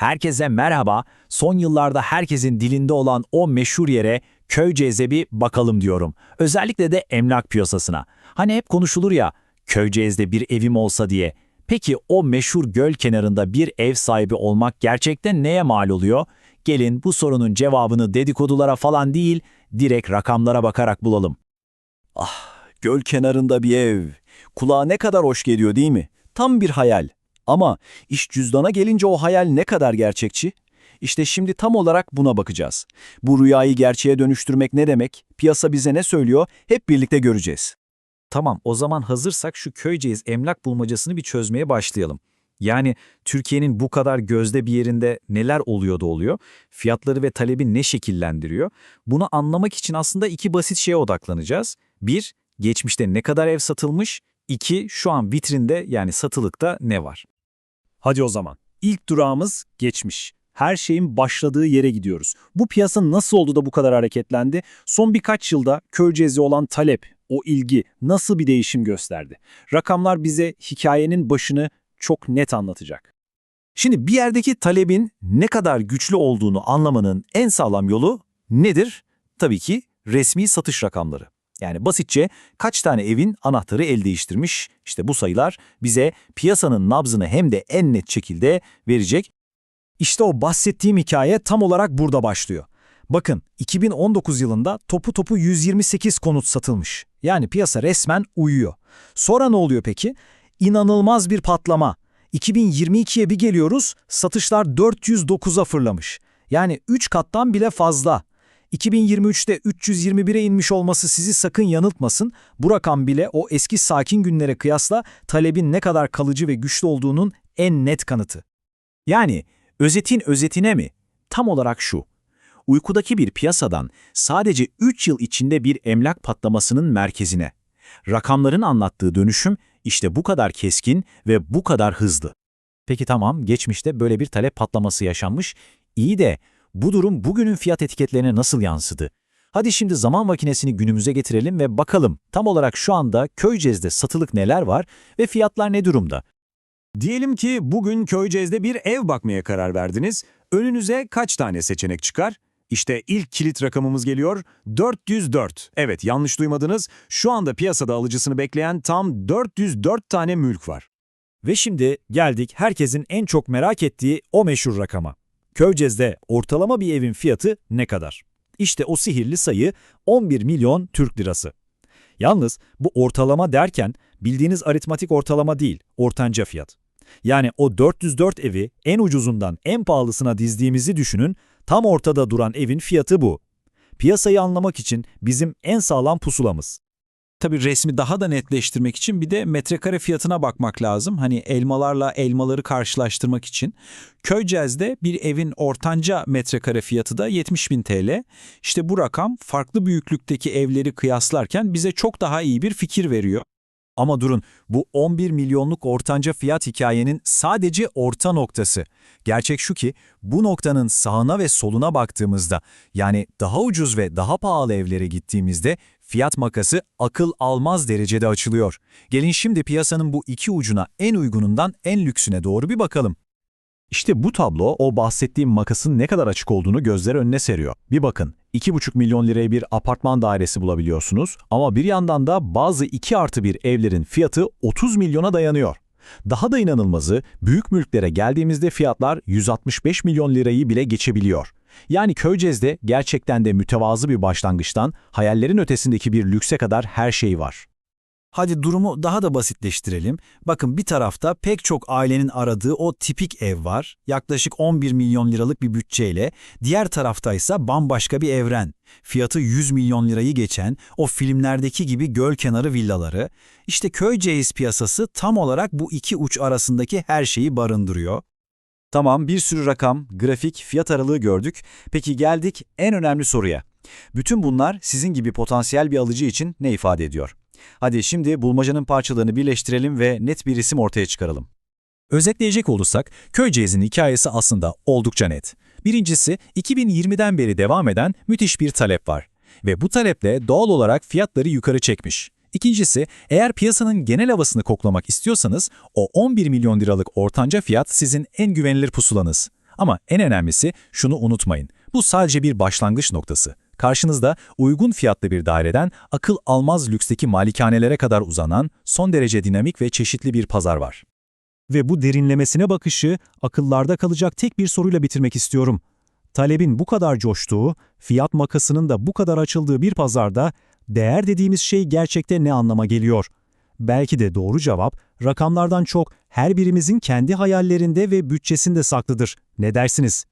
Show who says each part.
Speaker 1: Herkese merhaba. Son yıllarda herkesin dilinde olan o meşhur yere Köyceğiz'e bir bakalım diyorum. Özellikle de emlak piyasasına. Hani hep konuşulur ya Köyceğiz'de bir evim olsa diye. Peki o meşhur göl kenarında bir ev sahibi olmak gerçekten neye mal oluyor? Gelin bu sorunun cevabını dedikodulara falan değil, direkt rakamlara bakarak bulalım.
Speaker 2: Ah, göl kenarında bir ev. Kulağa ne kadar hoş geliyor değil mi? Tam bir hayal. Ama iş cüzdana gelince o hayal ne kadar gerçekçi? İşte şimdi tam olarak buna bakacağız. Bu rüyayı gerçeğe dönüştürmek ne demek? Piyasa bize ne söylüyor? Hep birlikte göreceğiz.
Speaker 3: Tamam, o zaman hazırsak şu Köyceğiz emlak bulmacasını bir çözmeye başlayalım. Yani Türkiye'nin bu kadar gözde bir yerinde neler oluyor da oluyor, fiyatları ve talebi ne şekillendiriyor? Bunu anlamak için aslında iki basit şeye odaklanacağız. Bir, geçmişte ne kadar ev satılmış? İki, şu an vitrinde yani satılıkta ne var?
Speaker 4: Hadi o zaman. İlk durağımız geçmiş. Her şeyin başladığı yere gidiyoruz. Bu piyasa nasıl oldu da bu kadar hareketlendi? Son birkaç yılda Köyceğiz'e olan talep, o ilgi nasıl bir değişim gösterdi? Rakamlar bize hikayenin başını çok net anlatacak.
Speaker 1: Şimdi bir yerdeki talebin ne kadar güçlü olduğunu anlamanın en sağlam yolu nedir? Tabii ki resmi satış rakamları. Yani basitçe kaç tane evin anahtarı el değiştirmiş, işte bu sayılar bize piyasanın nabzını hem de en net şekilde verecek.
Speaker 4: İşte o bahsettiğim hikaye tam olarak burada başlıyor. Bakın 2019 yılında topu topu 128 konut satılmış. Yani piyasa resmen uyuyor. Sonra ne oluyor peki? İnanılmaz bir patlama. 2022'ye bir geliyoruz, satışlar 409'a fırlamış. Yani 3 kattan bile fazla. 2023'te 321'e inmiş olması sizi sakın yanıltmasın. Bu rakam bile o eski sakin günlere kıyasla talebin ne kadar kalıcı ve güçlü olduğunun en net kanıtı.
Speaker 1: Yani özetin özetine mi? Tam olarak şu. Uykudaki bir piyasadan sadece 3 yıl içinde bir emlak patlamasının merkezine. Rakamların anlattığı dönüşüm işte bu kadar keskin ve bu kadar hızlı. Peki tamam, geçmişte böyle bir talep patlaması yaşanmış. İyi de bu durum bugünün fiyat etiketlerine nasıl yansıdı? Hadi şimdi zaman makinesini günümüze getirelim ve bakalım tam olarak şu anda Köyceğiz'de satılık neler var ve fiyatlar ne durumda?
Speaker 5: Diyelim ki bugün Köyceğiz'de bir ev bakmaya karar verdiniz. Önünüze kaç tane seçenek çıkar? İşte ilk kilit rakamımız geliyor. 404. Evet yanlış duymadınız. Şu anda piyasada alıcısını bekleyen tam 404 tane mülk var.
Speaker 4: Ve şimdi geldik herkesin en çok merak ettiği o meşhur rakama. Köyceğiz'de ortalama bir evin fiyatı ne kadar? İşte o sihirli sayı 11 milyon Türk lirası. Yalnız bu ortalama derken bildiğiniz aritmatik ortalama değil, ortanca fiyat. Yani o 404 evi en ucuzundan en pahalısına dizdiğimizi düşünün, tam ortada duran evin fiyatı bu. Piyasayı anlamak için bizim en sağlam pusulamız.
Speaker 3: Tabii resmi daha da netleştirmek için bir de metrekare fiyatına bakmak lazım. Hani elmalarla elmaları karşılaştırmak için. Köyceğiz'de bir evin ortanca metrekare fiyatı da 70 bin TL. İşte bu rakam farklı büyüklükteki evleri kıyaslarken bize çok daha iyi bir fikir veriyor.
Speaker 4: Ama durun, bu 11 milyonluk ortanca fiyat hikayenin sadece orta noktası. Gerçek şu ki, bu noktanın sağına ve soluna baktığımızda, yani daha ucuz ve daha pahalı evlere gittiğimizde, fiyat makası akıl almaz derecede açılıyor. Gelin şimdi piyasanın bu iki ucuna en uygunundan en lüksüne doğru bir bakalım. İşte bu tablo o bahsettiğim makasın ne kadar açık olduğunu gözler önüne seriyor. Bir bakın, 2,5 milyon liraya bir apartman dairesi bulabiliyorsunuz ama bir yandan da bazı 2 artı bir evlerin fiyatı 30 milyona dayanıyor. Daha da inanılmazı, büyük mülklere geldiğimizde fiyatlar 165 milyon lirayı bile geçebiliyor. Yani Köyceğiz'de gerçekten de mütevazı bir başlangıçtan hayallerin ötesindeki bir lükse kadar her şey var.
Speaker 3: Hadi durumu daha da basitleştirelim. Bakın bir tarafta pek çok ailenin aradığı o tipik ev var. Yaklaşık 11 milyon liralık bir bütçeyle. Diğer tarafta ise bambaşka bir evren. Fiyatı 100 milyon lirayı geçen o filmlerdeki gibi göl kenarı villaları. İşte Köyceğiz piyasası tam olarak bu iki uç arasındaki her şeyi barındırıyor.
Speaker 4: Tamam bir sürü rakam, grafik, fiyat aralığı gördük. Peki geldik en önemli soruya. Bütün bunlar sizin gibi potansiyel bir alıcı için ne ifade ediyor? Hadi şimdi bulmacanın parçalarını birleştirelim ve net bir isim ortaya çıkaralım. Özetleyecek olursak, Köyceğiz'in hikayesi aslında oldukça net. Birincisi, 2020'den beri devam eden müthiş bir talep var. Ve bu taleple doğal olarak fiyatları yukarı çekmiş. İkincisi, eğer piyasanın genel havasını koklamak istiyorsanız, o 11 milyon liralık ortanca fiyat sizin en güvenilir pusulanız. Ama en önemlisi şunu unutmayın. Bu sadece bir başlangıç noktası. Karşınızda uygun fiyatlı bir daireden akıl almaz lüksteki malikanelere kadar uzanan son derece dinamik ve çeşitli bir pazar var.
Speaker 6: Ve bu derinlemesine bakışı akıllarda kalacak tek bir soruyla bitirmek istiyorum. Talebin bu kadar coştuğu, fiyat makasının da bu kadar açıldığı bir pazarda değer dediğimiz şey gerçekte ne anlama geliyor? Belki de doğru cevap rakamlardan çok her birimizin kendi hayallerinde ve bütçesinde saklıdır. Ne dersiniz?